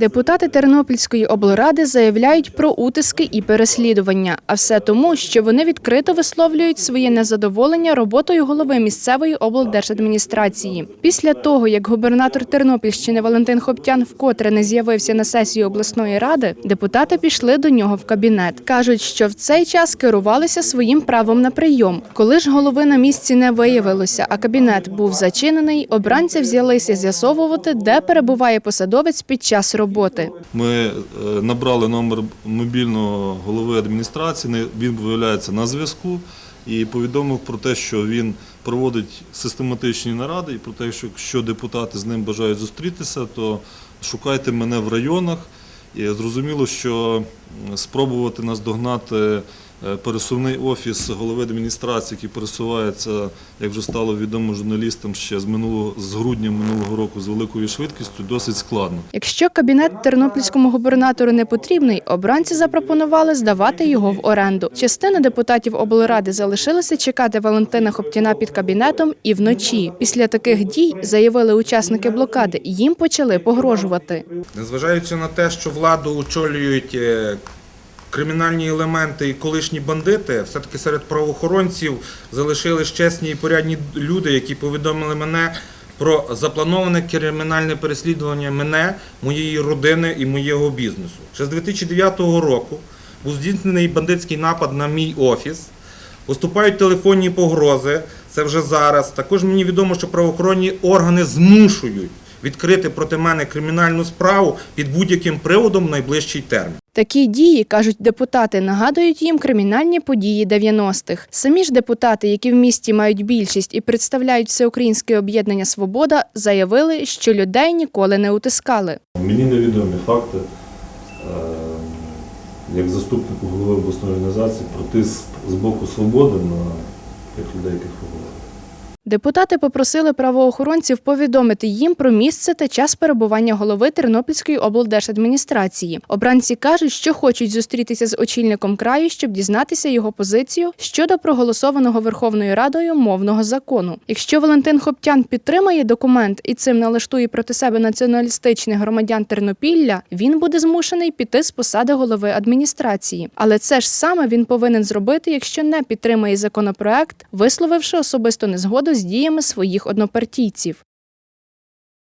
Депутати Тернопільської облради заявляють про утиски і переслідування, а все тому, що вони відкрито висловлюють своє незадоволення роботою голови місцевої облдержадміністрації. Після того, як губернатор Тернопільщини Валентин Хоптян вкотре не з'явився на сесії обласної ради, депутати пішли до нього в кабінет. кажуть, що в цей час керувалися своїм правом на прийом. Коли ж голови на місці не виявилося, а кабінет був зачинений, обранці взялися з'ясовувати, де перебуває посадовець під час роботи. Ми е, набрали номер мобільного голови адміністрації, він виявляється на зв'язку і повідомив про те, що він проводить систематичні наради і про те, що якщо депутати з ним бажають зустрітися, то шукайте мене в районах. І зрозуміло, що спробувати наздогнати пересувний офіс голови адміністрації, який пересувається, як вже стало відомо журналістам ще з минулого з грудня минулого року з великою швидкістю, досить складно. Якщо кабінет тернопільському губернатору не потрібний, обранці запропонували здавати його в оренду. Частина депутатів облради залишилася чекати Валентина Хоптіна під кабінетом і вночі. Після таких дій заявили учасники блокади, їм почали погрожувати. Незважаючи на те, що владу очолюють е, кримінальні елементи і колишні бандити, все-таки серед правоохоронців залишились чесні і порядні люди, які повідомили мене про заплановане кримінальне переслідування мене, моєї родини і моєго бізнесу. Ще з 2009 року був здійснений бандитський напад на мій офіс. Поступають телефонні погрози. Це вже зараз. Також мені відомо, що правоохоронні органи змушують відкрити проти мене кримінальну справу під будь-яким приводом в найближчий термін. Такі дії, кажуть депутати, нагадують їм кримінальні події 90-х. Самі ж депутати, які в місті мають більшість і представляють всеукраїнське об'єднання Свобода, заявили, що людей ніколи не утискали. Мені невідомі факти, е, як заступнику голови обласної організації, про тиск з боку свободи на тих людей, яких ви говорили. Депутати попросили правоохоронців повідомити їм про місце та час перебування голови Тернопільської облдержадміністрації. Обранці кажуть, що хочуть зустрітися з очільником краю, щоб дізнатися його позицію щодо проголосованого Верховною Радою мовного закону. Якщо Валентин Хоптян підтримає документ і цим налаштує проти себе націоналістичних громадян Тернопілля, він буде змушений піти з посади голови адміністрації. Але це ж саме він повинен зробити, якщо не підтримає законопроект, висловивши особисту незгоду з діями своїх однопартійців.